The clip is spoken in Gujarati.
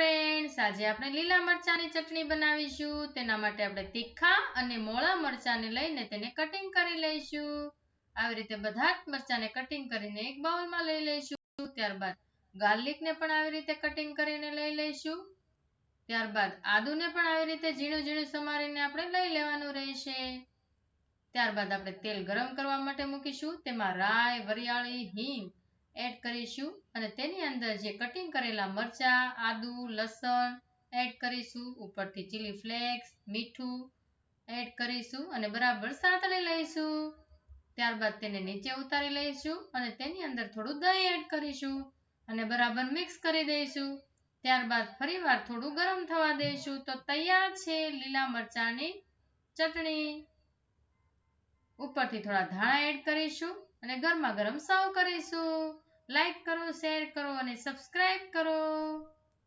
ફ્રેન્ડ્સ આજે આપણે લીલા મરચાંની ચટણી બનાવીશું. તેના માટે આપણે તીખા અને મોળા મરચાંને લઈને તેને કટિંગ કરી લઈશું. આવી રીતે બધા જ મરચાંને કટિંગ કરીને એક બાઉલમાં લઈ લઈશું. ત્યારબાદ ગાર્લિકને પણ આવી રીતે કટિંગ કરીને લઈ લઈશું. ત્યારબાદ આદુને પણ આવી રીતે ઝીણું ઝીણું સમારીને આપણે લઈ લેવાનું રહેશે. ત્યારબાદ આપણે તેલ ગરમ કરવા માટે મૂકીશું. તેમાં રાય વરિયાળી, હિંગ એડ કરીશું અને તેની અંદર જે કટિંગ કરેલા મરચાં, આદુ, લસણ એડ કરીશું, ઉપરથી ચીલી ફ્લેક્સ મીઠું એડ કરીશું અને બરાબર સાંતળી લઈશું. ત્યારબાદ તેને નીચે ઉતારી લઈશું અને તેની અંદર થોડું દહીં એડ કરીશું અને બરાબર મિક્સ કરી દઈશું. ત્યારબાદ ફરીવાર થોડું ગરમ થવા દઈશું. તો તૈયાર છે લીલા મરચાંની ચટણી. ઉપરથી થોડા ધાણા એડ કરીશું. અને ગરમા ગરમ સર્વ કરીશું. લાઈક કરો શેર કરો અને સબસ્ક્રાઈબ કરો.